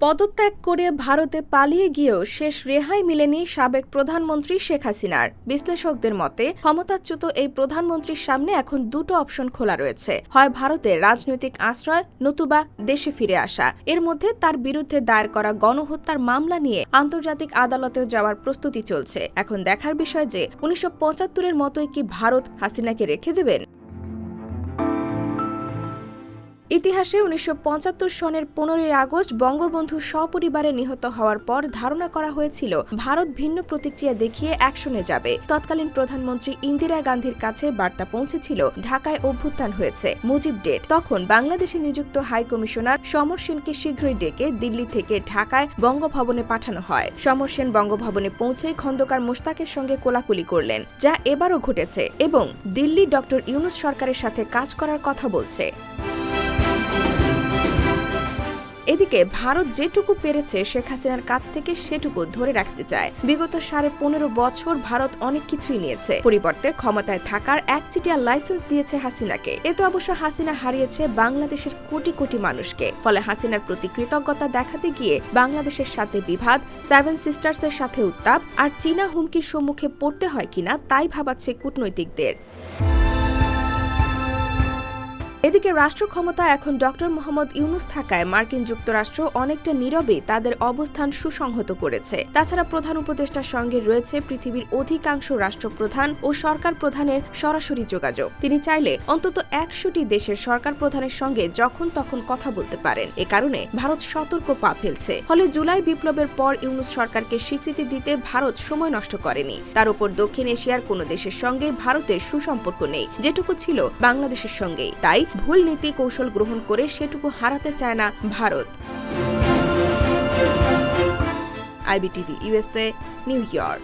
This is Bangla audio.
পদত্যাগ করে ভারতে পালিয়ে গিয়েও শেষ রেহাই মিলেনি সাবেক প্রধানমন্ত্রী শেখ হাসিনার। বিশ্লেষকদের মতে, ক্ষমতাচ্যুত এই প্রধানমন্ত্রীর সামনে এখন দুটো অপশন খোলা রয়েছে। হয় ভারতে রাজনৈতিক আশ্রয় নতুবা দেশে ফিরে আসা। এর মধ্যে তার বিরুদ্ধে দায়ের করা গণহত্যার মামলা নিয়ে আন্তর্জাতিক আদালতেও যাওয়ার প্রস্তুতি চলছে। এখন দেখার বিষয় যে, উনিশশো পঁচাত্তরের মতোই কি ভারত হাসিনাকে রেখে দেবেন? ইতিহাসে উনিশশো পঁচাত্তর সনের পনেরোই আগস্ট বঙ্গবন্ধু সপরিবারে নিহত হওয়ার পর ধারণা করা হয়েছিল, ভারত ভিন্ন প্রতিক্রিয়া দেখিয়ে অ্যাকশনে যাবে। তৎকালীন প্রধানমন্ত্রী ইন্দিরা গান্ধীর কাছে বার্তা পৌঁছেছিল, ঢাকায় অভ্যুত্থান হয়েছে। মুজিব ডেট। তখন বাংলাদেশে নিযুক্ত হাই কমিশনার সমর সেনকে শীঘ্রই ডেকে দিল্লি থেকে ঢাকায় বঙ্গভবনে পাঠানো হয়। সমর সেন বঙ্গভবনে পৌঁছে খন্দকার মোশতাকের সঙ্গে কোলাকুলি করলেন, যা এবারও ঘটেছে এবং দিল্লি ডক্টর ইউনুস সরকারের সাথে কাজ করার কথা বলছে। এদিকে ভারত যেটুকু পেরেছে, শেখ হাসিনার কাছ থেকে সেটুকু ধরে রাখতে চায়। বিগত সাড়ে পনেরো বছর ভারত অনেক কিছুই নিয়েছে। পরিবর্তে ক্ষমতায় থাকার একচিটিয়া লাইসেন্স দিয়েছে হাসিনাকে। এতে অবশ্য হাসিনা হারিয়েছে বাংলাদেশের কোটি কোটি মানুষকে। ফলে হাসিনার প্রতি কৃতজ্ঞতা দেখাতে গিয়ে বাংলাদেশের সাথে বিভাদ সেভেন সিস্টার্সের সাথে উত্তাপ আর চীনা হুমকির সম্মুখে পড়তে হয় কিনা, তাই ভাবাচ্ছে কূটনৈতিকদের। এদিকে রাষ্ট্র ক্ষমতা এখন ডক্টর মোহাম্মদ ইউনুস থাকায় মার্কিন যুক্তরাষ্ট্র অনেকটা নীরবে তাদের অবস্থান সুসংহত করেছে। তাছাড়া প্রধান উপদেষ্টার সঙ্গে রয়েছে পৃথিবীর অধিকাংশ রাষ্ট্রপ্রধান ও সরকার প্রধানের সরাসরি যোগাযোগ। তিনি চাইলে অন্তত একশোটি দেশের সরকার প্রধানের সঙ্গে যখন তখন কথা বলতে পারেন। এ কারণে ভারত সতর্ক পা ফেলছে। ফলে জুলাই বিপ্লবের পর ইউনুস সরকারকে স্বীকৃতি দিতে ভারত সময় নষ্ট করেনি। তার উপর দক্ষিণ এশিয়ার কোনো দেশের সঙ্গে ভারতের সুসম্পর্ক নেই, যেটুকু ছিল বাংলাদেশের সঙ্গেই। তাই ভুল নীতি কৌশল গ্রহণ করে সেটুকু হারাতে চায় না Bharat. IBTV USA New York.